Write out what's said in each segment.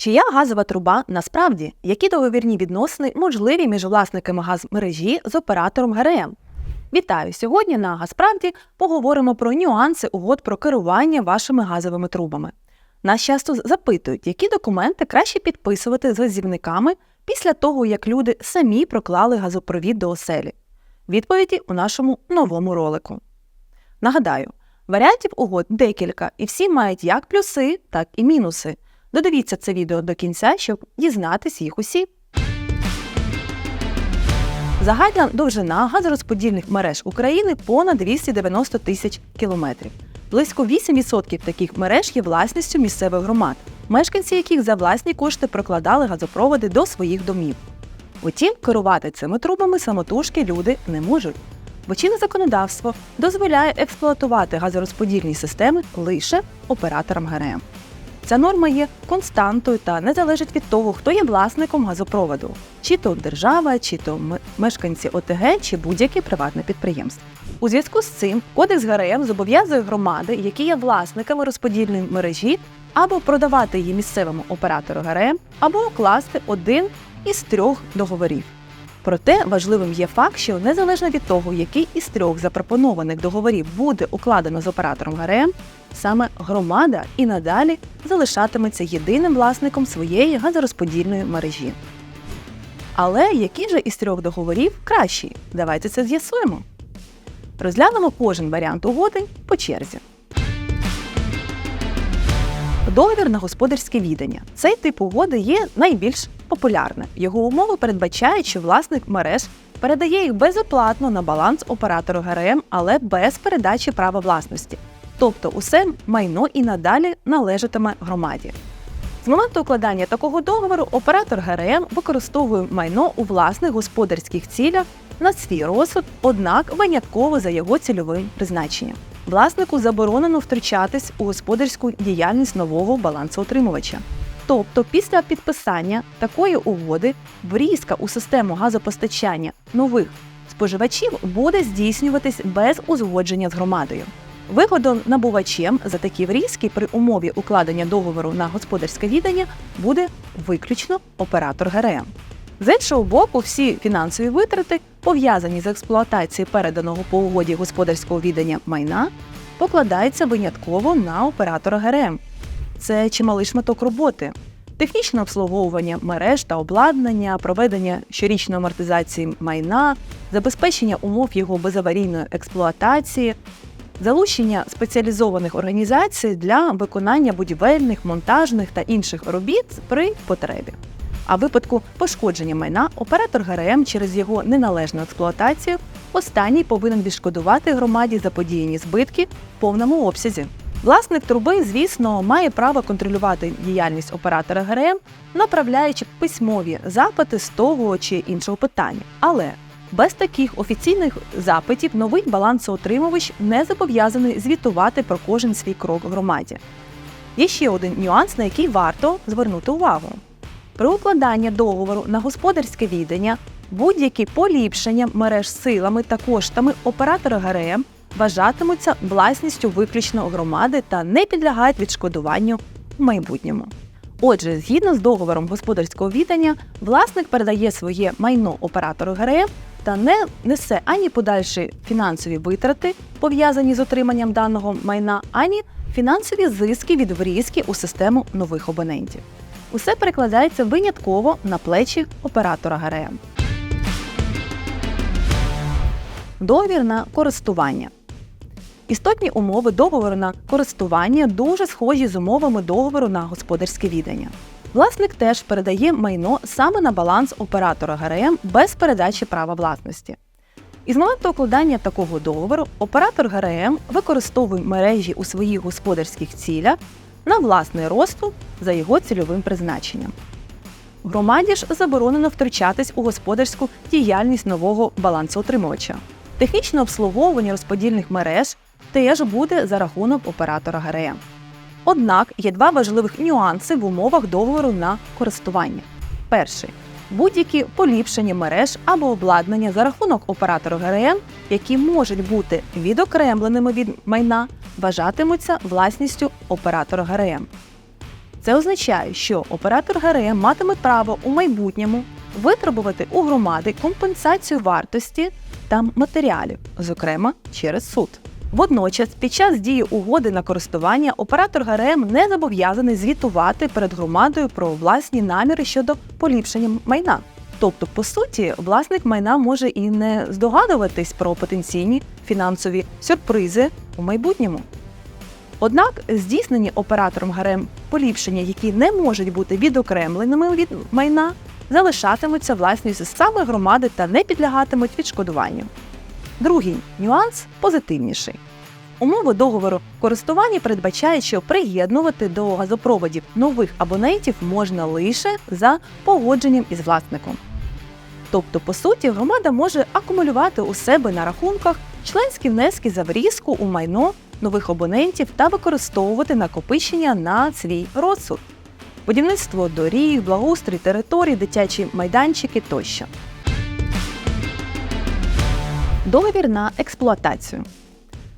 Чия газова труба насправді? Які договірні відносини можливі між власниками газмережі з оператором ГРМ? Вітаю! Сьогодні на Газправді поговоримо про нюанси угод про керування вашими газовими трубами. Нас часто запитують, які документи краще підписувати з газівниками після того, як люди самі проклали газопровід до оселі. Відповіді у нашому новому ролику. Нагадаю, варіантів угод декілька, і всі мають як плюси, так і мінуси. Додивіться це відео до кінця, щоб дізнатись їх усі. Загальна довжина газорозподільних мереж України понад 290 тисяч кілометрів. Близько 8% таких мереж є власністю місцевих громад, мешканці яких за власні кошти прокладали газопроводи до своїх домів. Утім, керувати цими трубами самотужки люди не можуть, бо чинне законодавство дозволяє експлуатувати газорозподільні системи лише операторам ГРМ. Ця норма є константою та не залежить від того, хто є власником газопроводу, чи то держава, чи то мешканці ОТГ, чи будь-яке приватне підприємство. У зв'язку з цим Кодекс ГРМ зобов'язує громади, які є власниками розподільної мережі, або продавати її місцевому оператору ГРМ, або укласти один із трьох договорів. Проте важливим є факт, що незалежно від того, який із трьох запропонованих договорів буде укладено з оператором ГРМ, саме громада і надалі залишатиметься єдиним власником своєї газорозподільної мережі. Але який же із трьох договорів кращий? Давайте це з'ясуємо. Розглянемо кожен варіант угоди по черзі. Договір на господарське відання. Цей тип угоди є найбільш популярним. Його умови передбачають, що власник мереж передає їх безоплатно на баланс оператору ГРМ, але без передачі права власності. Тобто усе майно і надалі належатиме громаді. З моменту укладання такого договору оператор ГРМ використовує майно у власних господарських цілях на свій розсуд, однак винятково за його цільовим призначенням. Власнику заборонено втручатись у господарську діяльність нового балансоутримувача. Тобто, після підписання такої угоди врізка у систему газопостачання нових споживачів буде здійснюватись без узгодження з громадою. Вигодом набувачем за такі врізки при умові укладення договору на господарське віддання буде виключно оператор ГРМ. З іншого боку, всі фінансові витрати, пов'язані з експлуатацією переданого по угоді господарського віддання майна, покладаються винятково на оператора ГРМ. Це чималий шматок роботи. Технічне обслуговування мереж та обладнання, проведення щорічної амортизації майна, забезпечення умов його безаварійної експлуатації, залучення спеціалізованих організацій для виконання будівельних, монтажних та інших робіт при потребі. А в випадку пошкодження майна оператор ГРМ через його неналежну експлуатацію останній повинен відшкодувати громаді заподіяні збитки в повному обсязі. Власник труби, звісно, має право контролювати діяльність оператора ГРМ, направляючи письмові запити з того чи іншого питання. Але без таких офіційних запитів новий балансоутримувач не зобов'язаний звітувати про кожен свій крок громаді. Є ще один нюанс, на який варто звернути увагу. При укладанні договору на господарське віддання будь-які поліпшення мереж силами та коштами оператора ГРМ вважатимуться власністю виключно громади та не підлягають відшкодуванню в майбутньому. Отже, згідно з договором господарського віддання, власник передає своє майно оператору ГРМ та не несе ані подальші фінансові витрати, пов'язані з отриманням даного майна, ані фінансові зиски від врізки у систему нових абонентів. Усе перекладається винятково на плечі оператора ГРМ. Договір на користування. Істотні умови договору на користування дуже схожі з умовами договору на господарське віддання. Власник теж передає майно саме на баланс оператора ГРМ без передачі права власності. Із моменту укладання такого договору оператор ГРМ використовує мережі у своїх господарських цілях на власний розсуд за його цільовим призначенням. Громаді ж заборонено втручатись у господарську діяльність нового балансоутримувача. Технічне обслуговування розподільних мереж теж буде за рахунок оператора ГРМ. Однак є два важливих нюанси в умовах договору на користування. Перший будь-які поліпшення мереж або обладнання за рахунок оператора ГРМ, які можуть бути відокремленими від майна, вважатимуться власністю оператора ГРМ. Це означає, що оператор ГРМ матиме право у майбутньому витребувати у громади компенсацію вартості та матеріалів, зокрема через суд. Водночас, під час дії угоди на користування оператор ГРМ не зобов'язаний звітувати перед громадою про власні наміри щодо поліпшення майна. Тобто, по суті, власник майна може і не здогадуватись про потенційні фінансові сюрпризи у майбутньому. Однак здійснені оператором ГРМ поліпшення, які не можуть бути відокремленими від майна, залишатимуться власністю саме громади та не підлягатимуть відшкодуванню. Другий нюанс позитивніший. Умови договору користування передбачають, що приєднувати до газопроводів нових абонентів можна лише за погодженням із власником. Тобто, по суті, громада може акумулювати у себе на рахунках членські внески за врізку у майно нових абонентів та використовувати накопичення на свій розсуд, будівництво доріг, благоустрій територій, дитячі майданчики тощо. Договір на експлуатацію.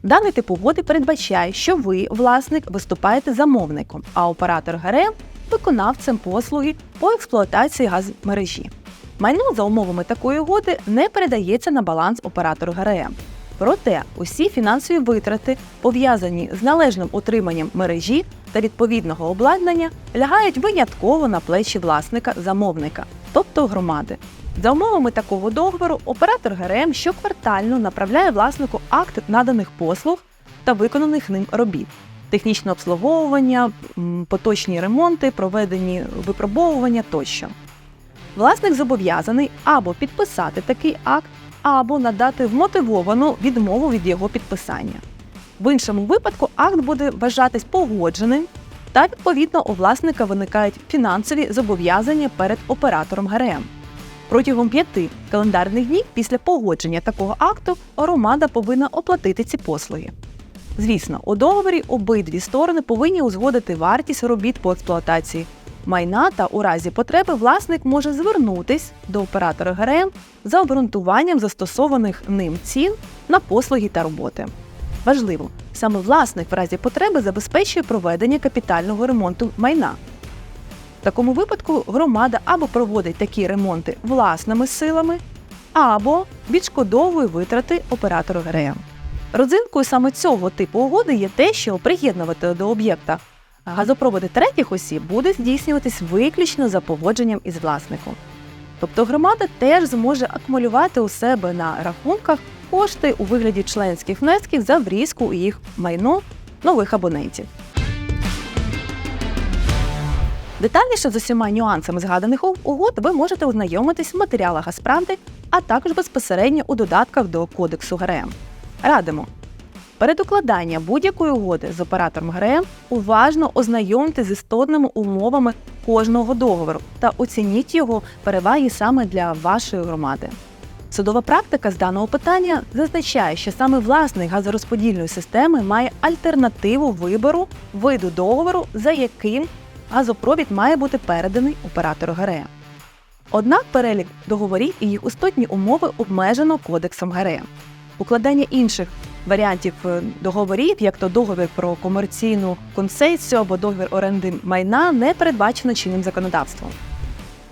Даний тип угоди передбачає, що ви, власник, виступаєте замовником, а оператор ГРМ виконавцем послуги по експлуатації газмережі. Майно за умовами такої угоди не передається на баланс оператору ГРМ. Проте усі фінансові витрати, пов'язані з належним утриманням мережі та відповідного обладнання, лягають винятково на плечі власника замовника, тобто громади. За умовами такого договору, оператор ГРМ щоквартально направляє власнику акт наданих послуг та виконаних ним робіт, технічне обслуговування, поточні ремонти, проведені випробовування тощо. Власник зобов'язаний або підписати такий акт, або надати вмотивовану відмову від його підписання. В іншому випадку акт буде вважатись погодженим, та відповідно у власника виникають фінансові зобов'язання перед оператором ГРМ. Протягом п'яти календарних днів після погодження такого акту громада повинна оплатити ці послуги. Звісно, у договорі обидві сторони повинні узгодити вартість робіт по експлуатації майна та у разі потреби власник може звернутись до оператора ГРМ за обґрунтуванням застосованих ним цін на послуги та роботи. Важливо, саме власник в разі потреби забезпечує проведення капітального ремонту майна. В такому випадку громада або проводить такі ремонти власними силами, або відшкодовує витрати оператору ГРМ. Родзинкою саме цього типу угоди є те, що приєднувати до об'єкта газопроводи третіх осіб буде здійснюватись виключно за погодженням із власником. Тобто громада теж зможе акумулювати у себе на рахунках кошти у вигляді членських внесків за врізку у їх майно нових абонентів. Детальніше з усіма нюансами згаданих угод ви можете ознайомитись в матеріалах Газпранти, а також безпосередньо у додатках до Кодексу ГРМ. Радимо. Перед укладанням будь-якої угоди з оператором ГРМ уважно ознайомте з істотними умовами кожного договору та оцініть його переваги саме для вашої громади. Судова практика з даного питання зазначає, що саме власник газорозподільної системи має альтернативу вибору виду договору, за яким газопровід має бути переданий оператору ГРМ. Однак перелік договорів і їх істотні умови обмежено кодексом ГРМ. Укладання інших варіантів е, договорів, як то договір про комерційну концесію або договір оренди майна, не передбачено чинним законодавством.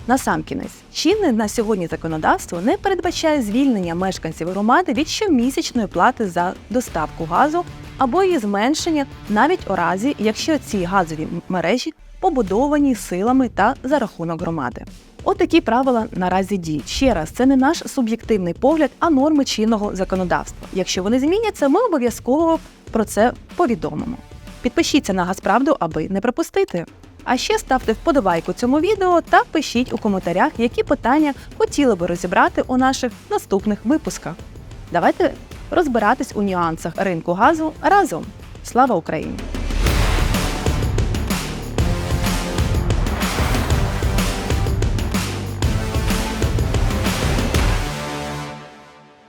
Насамкінець, чинне на сьогодні законодавство не передбачає звільнення мешканців громади від щомісячної плати за доставку газу або її зменшення навіть у разі, якщо ці газові мережі побудовані силами та за рахунок громади. От правила наразі діють. Ще раз, це не наш суб'єктивний погляд, а норми чинного законодавства. Якщо вони зміняться, ми обов'язково про це повідомимо. Підпишіться на Газправду, аби не пропустити. А ще ставте вподобайку цьому відео та пишіть у коментарях, які питання хотіли би розібрати у наших наступних випусках. Давайте розбиратись у нюансах ринку газу разом. Слава Україні!